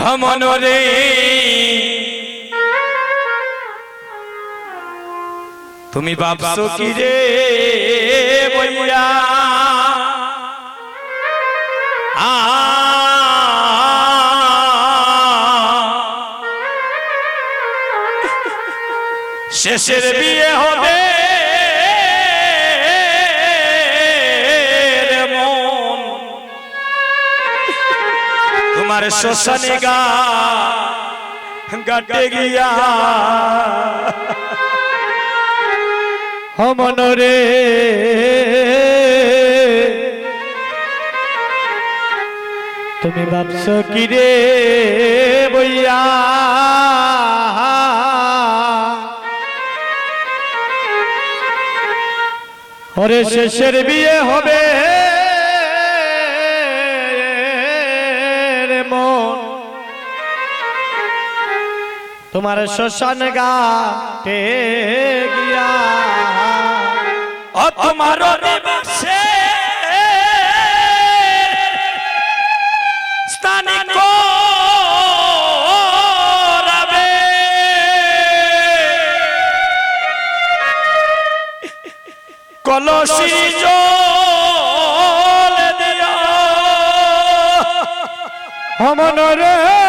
ভ্রমণ রে তুমি ভাবছ কি রে বইয়া? শেষের বিয়ে হবে তোমার শ্মশানে গা গাটে গিয়া হমন রে তুমি ভাবছ কি রে বইয়া ওরে শেষের বিয়ে হবে তোমার শ্মশান গাটে গিয়া। ও তোমার নিবাসে স্থানে করাবে। কলসি জল দিয়া। হমন রে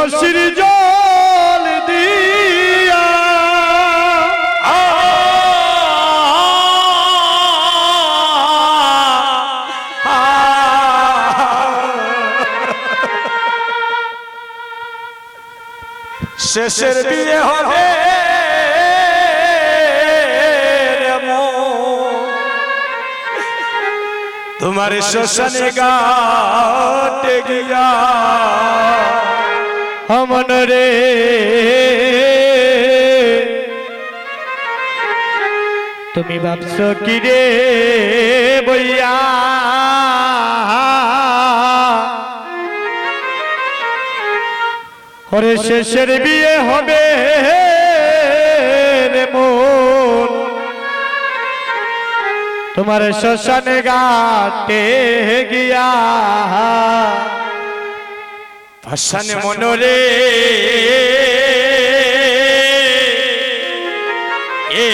ওরে কলসির জল দিয়া শেষের বিয়ে হবে। তোমার শ্মশানে গাটে গিয়া হমন রে। তুমি ভাবছ কি রে বইয়া? ওরে শেষের বিয়ে হবে রে মন। তোমার শ্মশানে গাটে গিয়া ভাসানে মনরে এ।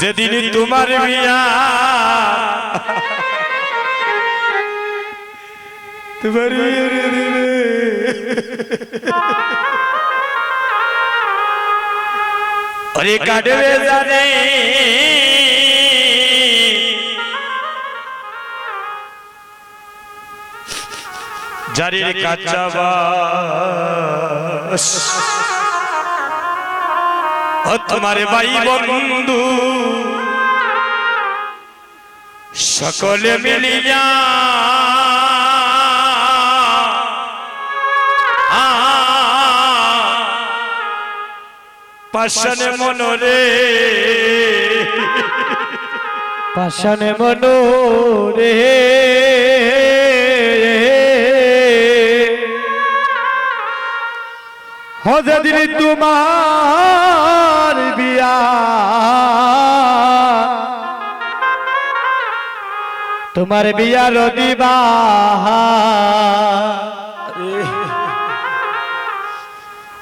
যেদিন তোমার বিয়া। তোমার বিয়া রে রে রে। ওরে কাটবে জানে? জারির কাঁচা বাস ও তোমার ভাই বন্ধু। সকলে মিলিয়া পাশানে মনরে। পাশানে মনো হজদিন তোমার বিয়া। তোমার বিয়া দিবা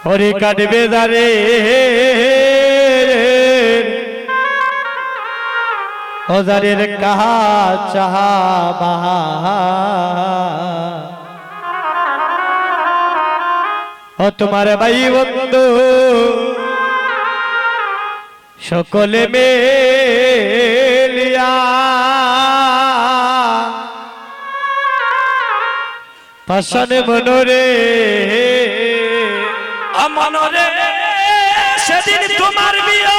হরি কাটবে দারে। হজারের কাহা চাহা বাহা। ও তোমার ভাই বন্ধু সকলে মেলিয়া পাশানে মনোরে আমনরে সেদিন তোমার বিয়া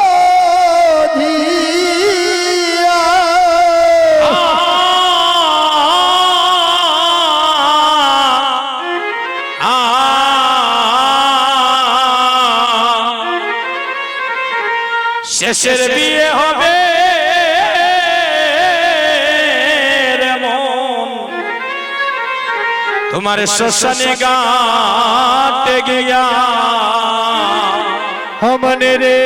শেষের বিয়ে হবে তোমার শ্মশানে গাটে গিয়া হমনে রে।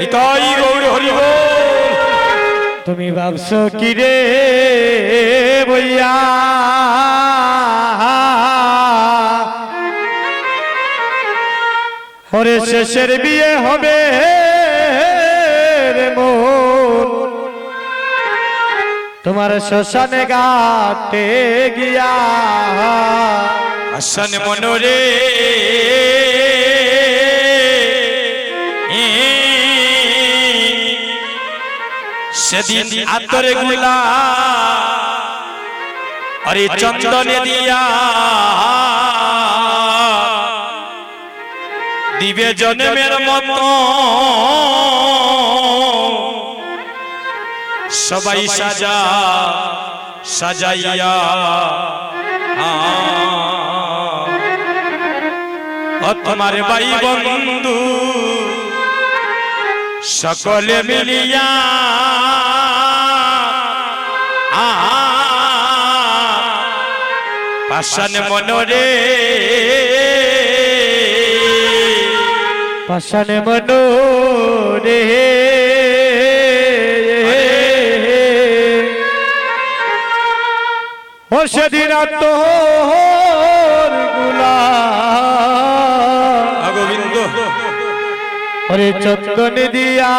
নিতাই গৌর হরি বল। তুমি ভাবছ কি রে বইয়া? ওরে শেষের বিয়ে হবে তোমার শ্মশানে গাতে গিয়া। হাসান মনোরে। সেদিন আতরে গুলা। আরে চন্দনে দিয়া। দিবে জন্মের মতো। সবাই সাজা সাজাইয়া। তোমার ভাই বন্ধু সকলে মিলিয়া। পাশান মনরে পাশানে মনো রে। ও সেদিন তোর গোবিন্দ ওরে চন্দন দিয়া।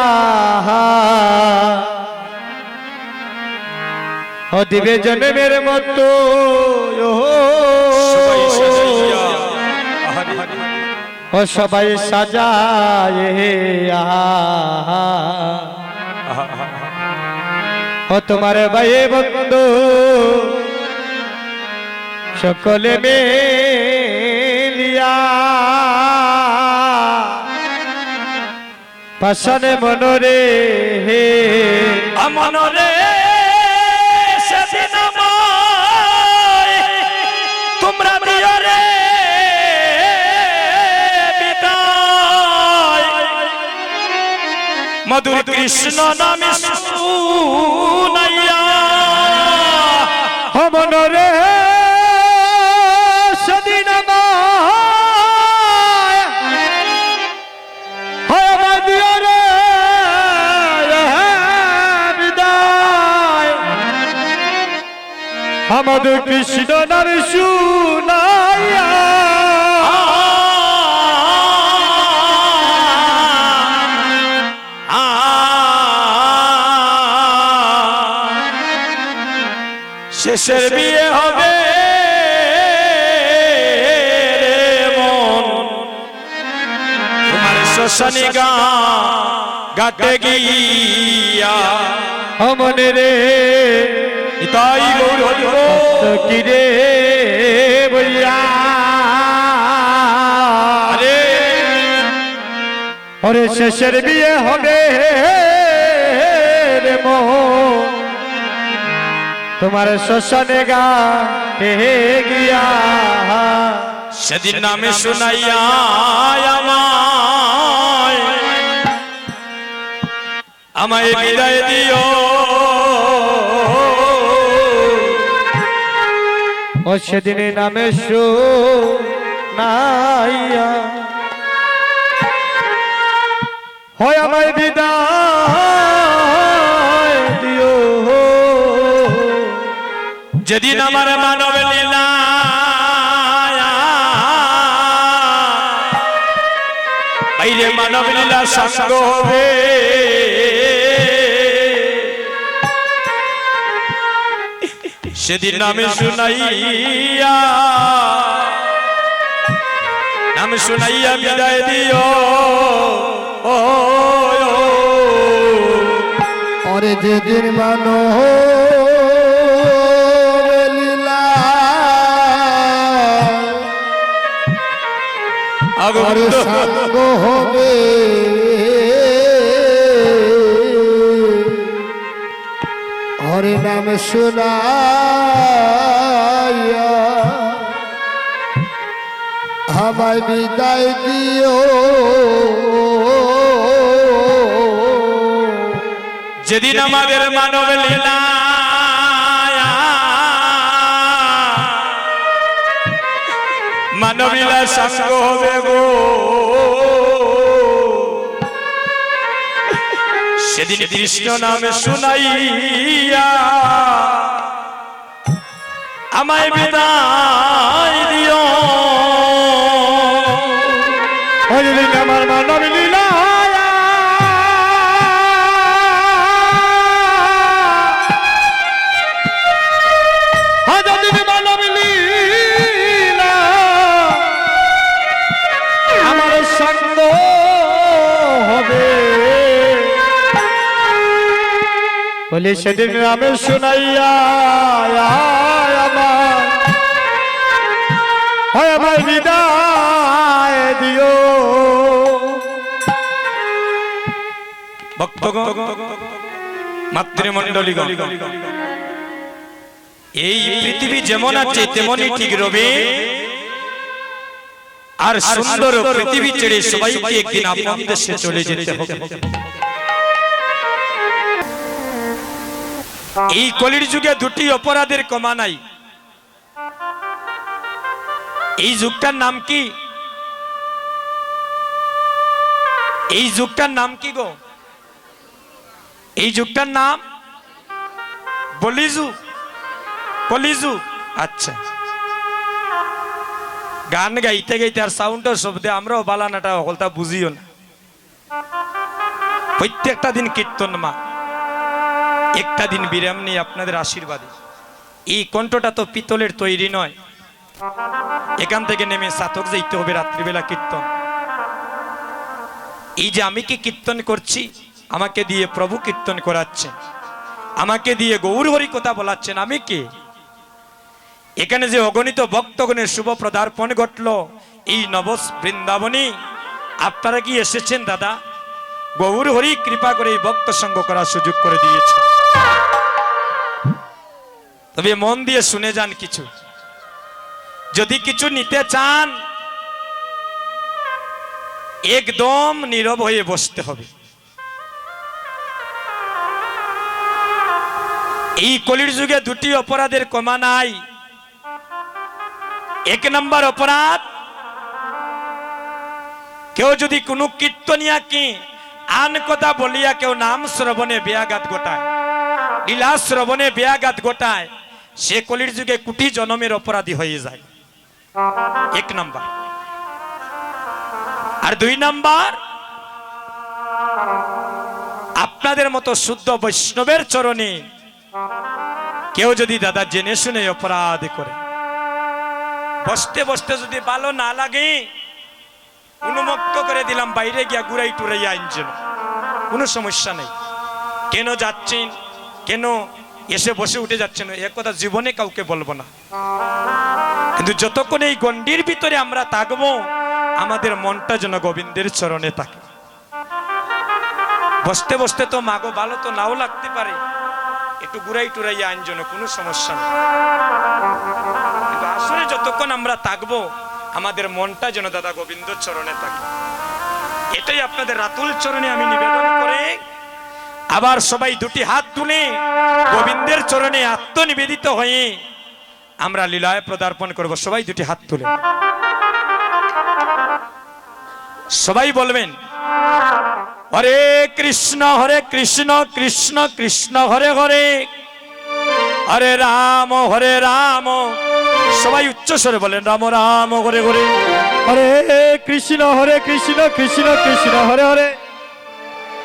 ও দিবে জন্মের মতো। ও সবাই সাজায় ও তোমার ভাই বন্ধু সকলে মেলিয়া। পাশানে মনরে হে। আমনরে মধুর কৃষ্ণ নামে শুনাইয়া। সেদিন দিও রে বিদায়। আমাদের কৃষ্ণ নাম শুনাইয়া। শেষের বিয়ে হবে রে মন। তোমার শ্মশানী গা গাটে গিয়া। অমনে রে। তাই গৌর হরি বল। বইয়া ওরে শেষের বিয়ে হবে রে মোহন তোমার শ্মশানে গা গিয়া। সেদিন নামে শুনাইয়া আমায় আমায় বিদায় দিও। ও সেদিনে নামে শো নাইয়া হয় আমায় বিদায়। যেদিন আমার মানব লীলা বাইরে মানব লীলা সঙ্গ হবে। সেদিন নামে শুনাইয়া নাম শুনাইয়া বিদায় দিও। ও যেদিন মানো আরে সাঙ্গ হবে। হরে নাম শোনাইয়া আমায় বিদায় দিও। যেদিন আমাদের মানব লীলা মানব লীলা সঙ্গ হবে গো। সেদিন কৃষ্ণ নামে শুনাইয়া আমায় বিদায় দিও। আমার মানব লীলা। বলি সেদিন আমি শুনাইয়া হয় আমার বিদায় দিও। মাতৃমণ্ডলীগণ এই পৃথিবী যেমন আছে তেমনই ঠিক রবে। আর সুন্দর পৃথিবী ছেড়ে সবাইকে একদিন আপন দেশে চলে যেতে হবে। এই কলির যুগে দুটি অপরাধের কমা নাই। এই যুগটার নাম কি? এই যুগটার নাম কি গো? এই যুগটার নাম বলিজু কলিজু আচ্ছা। গান গাইতে গাইতে আর সাউন্ডের শব্দে আমরাও বালানাটা হলতা বুঝিও না। প্রত্যেকটা দিন কীর্তন মা। একটা দিন বিরাম নেই আপনাদের আশীর্বাদে। এই কণ্ঠটা তো পিতলের তৈরি নয়। এখান থেকে নেমে সাতক যাইতে হবে রাত্রিবেলা কীর্তন। এই যে আমি কি কীর্তন করছি, আমাকে দিয়ে প্রভু কীর্তন করাচ্ছেন আমাকে দিয়ে গৌর হরি কথা বলাচ্ছেন, আমি কে? এখানে যে অগণিত ভক্তগণের শুভ প্রদার্পণ ঘটল, এই নবস বৃন্দাবনী, আপনারা কি এসেছেন দাদা? গৌর হরি কৃপা করে এই ভক্ত সঙ্গ করার সুযোগ করে দিয়েছে। তবে মন দিয়ে শুনে যান কিছু। যদি কিছু নিতে চান, একদম নীরব হয়ে বসতে হবে। এই কলির যুগে দুটি অপরাধের কমা নাই। এক নম্বর অপরাধ, কেউ যদি কোনো কীর্তনিয়া কি আন কথা বলিয়া কেউ নাম শ্রবণে বেয়াঘাত ঘটায়, লীলা শ্রবণে বেয়াঘাত ঘটায় সে কলির যুগে কোটি জনমের অপরাধী হয়ে যায়। এক নাম্বার। আর দুই নাম্বার, আপনাদের মতো শুদ্ধ বৈষ্ণবের চরণে কেউ যদি দাদা জেনে শুনে অপরাধ করে, বসতে বসতে যদি ভালো না লাগে, উন্মুক্ত করে দিলাম, বাইরে গিয়া গুড়াই টুরাই আইনজন কোনো সমস্যা নেই। কেন যাচ্ছেন? কেন এসে বসে উঠে যাচ্ছেন। এক কথা জীবনে কাউকে বলব না। কিন্তু যতক্ষণ এই গণ্ডির ভিতরে আমরা থাকব, আমাদের মনটা যেন গোবিন্দের চরণে থাকে। বসতে বসতে তো মাগো ভালো তো নাও লাগতে পারে। একটু গুড়াই টুরাই আইনজন কোনো সমস্যা নেই। আসলে যতক্ষণ আমরা থাকব, আমাদের মনটা যেন দাদা গোবিন্দ চরণে থাকে। এটাই আপনাদের রাতুল চরণে আমি নিবেদন করে আবার সবাই দুটি হাত তুলে গোবিন্দের চরণে আত্মনিবেদিত হয়ে আমরা লীলায় পদার্পণ করব। সবাই দুটি হাত তুলে। সবাই বলবেন, হরে কৃষ্ণ হরে কৃষ্ণ কৃষ্ণ কৃষ্ণ, হরে হরে হরে রাম হরে রাম। সবাই উচ্চ স্বরে বলেন, রাম রাম, হরে হরে হরে কৃষ্ণ হরে কৃষ্ণ কৃষ্ণ কৃষ্ণ, হরে হরে।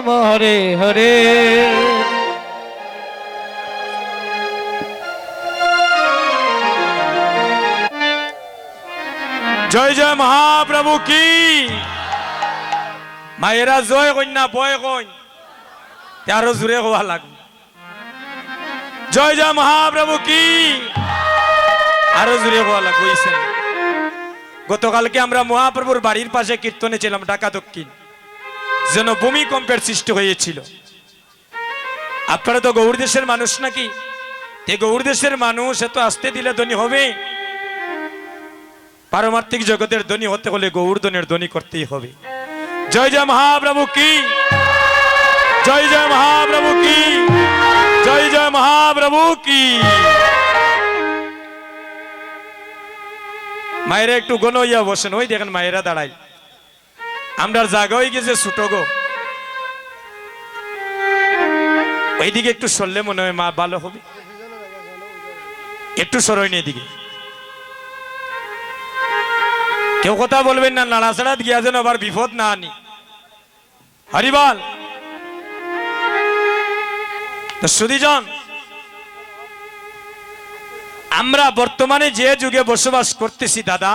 হরে হরে। জয় জয় মহাপ্রভু কি? মায়েরা জয় কন্যা বয় কইন। আরও জোরে হওয়া লাগবে। জয় জয় মহাপ্রভু কি? আরও জোরে হওয়া লাগবে গতকালকে আমরা মহাপ্রভুর বাড়ির পাশে কীর্তনে ছিলাম, ঢাকা দক্ষিণ। যেন ভূমিকম্পের সৃষ্টি হয়েছিল। আপনারা তো গৌর দেশের মানুষ নাকি? এই গৌর দেশের মানুষ এত আসতে দিলে ধনী হবে? পারমার্থিক জগতের ধনী হতে হলে গৌরধনের ধনী করতেই হবে। জয় জয় মহাপ্রভু কি? জয় জয় মহাপ্রভু কি? জয় জয় মহাপ্রভু কি? মায়েরা একটু গণ হইয়া বসেন। ওই দেখেন মায়েরা দাঁড়াই আমরা জাগা হয়ে গেছে, ছোট গো। ওইদিকে একটু সরলে মনে হয় মা ভালো হবে। একটু সরই নি এদিকে। কেউ কথা বলবেন না, নাড়াচাড়া গিয়া যেন আবার বিপদ না আনি। হরিবাল। সুদীজন, আমরা বর্তমানে যে যুগে বসবাস করতেছি দাদা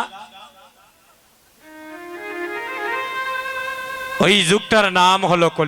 ওই যুগটার নাম হলো